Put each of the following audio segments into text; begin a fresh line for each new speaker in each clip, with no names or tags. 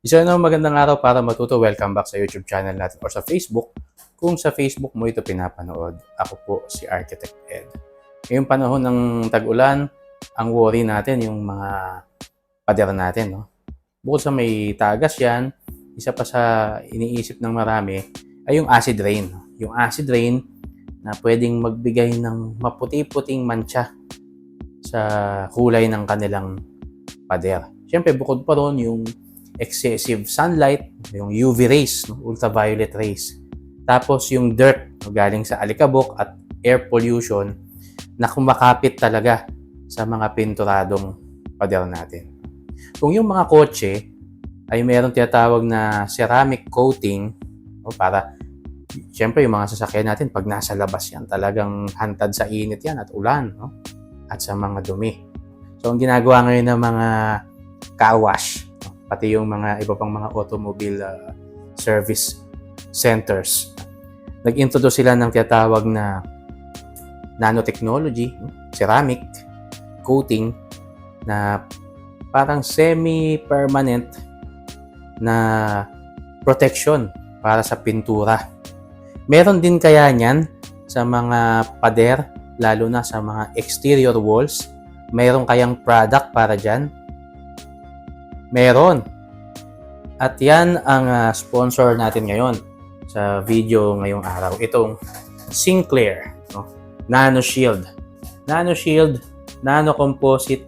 Isa na magandang araw para matuto. Welcome back sa YouTube channel natin or sa Facebook. Kung sa Facebook mo ito pinapanood, ako po si Architect Ed. Ngayong panahon ng tag-ulan, ang worry natin yung mga pader natin. No? Bukod sa may tagas yan, isa pa sa iniisip ng marami ay yung acid rain. Yung acid rain na pwedeng magbigay ng maputi-puting mancha sa kulay ng kanilang pader. Siyempre, bukod pa ron yung excessive sunlight, yung UV rays, no? ultraviolet rays. Tapos yung dirt no? galing sa alikabok at air pollution na kumakapit talaga sa mga pinturadong pader natin. Kung yung mga kotse ay mayroong tinatawag na ceramic coating no? para Siyempre, yung mga sasakyan natin, pag nasa labas yan, talagang hantad sa init yan at ulan, no? At sa mga dumi. So, ang ginagawa ngayon ng mga car wash? Pati yung mga iba pang mga automobile uh, service centers, nag-introduce sila ng tinatawag na nanotechnology, no? ceramic coating na parang semi-permanent na protection para sa pintura. Meron din kaya niyan sa mga pader, lalo na sa mga exterior walls? Meron kayang product para dyan? Meron. At yan ang ah, sponsor natin ngayon sa video ngayong araw. Itong Sinclair no? Nano Shield. Nano Shield, Nano Composite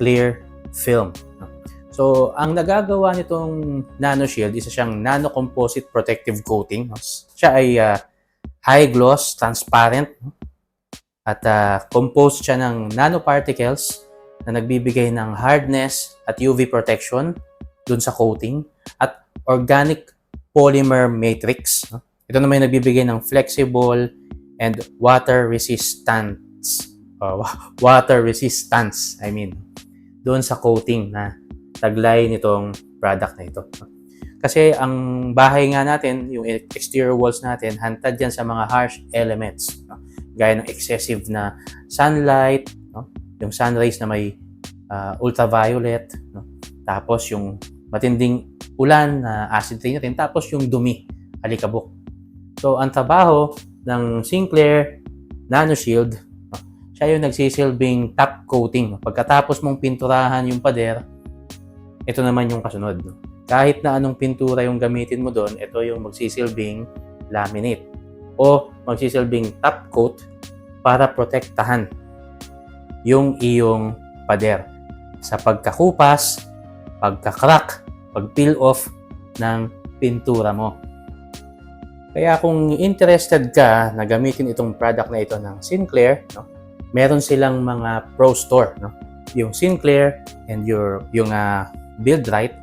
Clear Film. So, ang nagagawa nitong Nano Shield, isa siyang Nano Composite Protective Coating. Siya ay ah, high gloss, transparent, at ah, composed siya ng nanoparticles na nagbibigay ng hardness at UV protection dun sa coating at organic polymer matrix. Ito naman yung nagbibigay ng flexible and water resistance. uh, wa- water resistance, I mean, doon sa coating na taglay nitong product na ito. Kasi ang bahay nga natin, yung exterior walls natin, hantad yan sa mga harsh elements. Gaya ng excessive na sunlight? Yung sun rays na may ah, ultraviolet, no? tapos yung matinding ulan na acid rain natin, tapos yung dumi, alikabok. So, ang trabaho ng Sinclair Nano Shield, no? siya yung nagsisilbing top coating. Pagkatapos mong pinturahan yung pader, ito naman yung kasunod. no? Kahit na anong pintura yung gamitin mo doon, ito yung magsisilbing laminate o magsisilbing top coat para protektahan yung iyong pader sa pagkakupas, pagkakrak, pag-peel off ng pintura mo. Kaya kung interested ka na gamitin itong product na ito ng Sinclair, no, meron silang mga pro store. No? Yung Sinclair and your, yung uh, Buildrite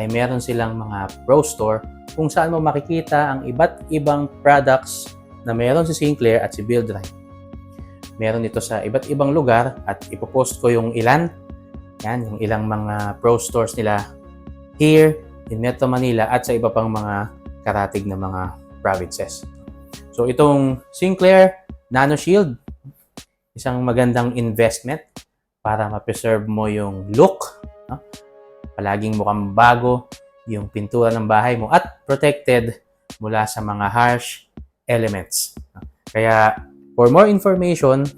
ay meron silang mga pro store kung saan mo makikita ang iba't ibang products na meron si Sinclair at si Buildrite. Meron ito sa iba't ibang lugar at ipopost ko yung ilan. Yan, yung ilang mga pro stores nila here in Metro Manila at sa iba pang mga karatig na mga provinces. So itong Sinclair Nano Shield, isang magandang investment para ma-preserve mo yung look. No? Palaging mukhang bago yung pintura ng bahay mo at protected mula sa mga harsh elements. Kaya for more information,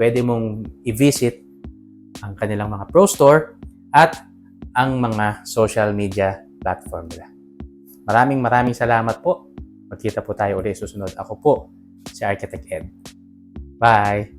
pwede mong i-visit ang kanilang mga pro store at ang mga social media platform nila. Maraming maraming salamat po. Magkita po tayo ulit susunod. Ako po, si Architect Ed. Bye!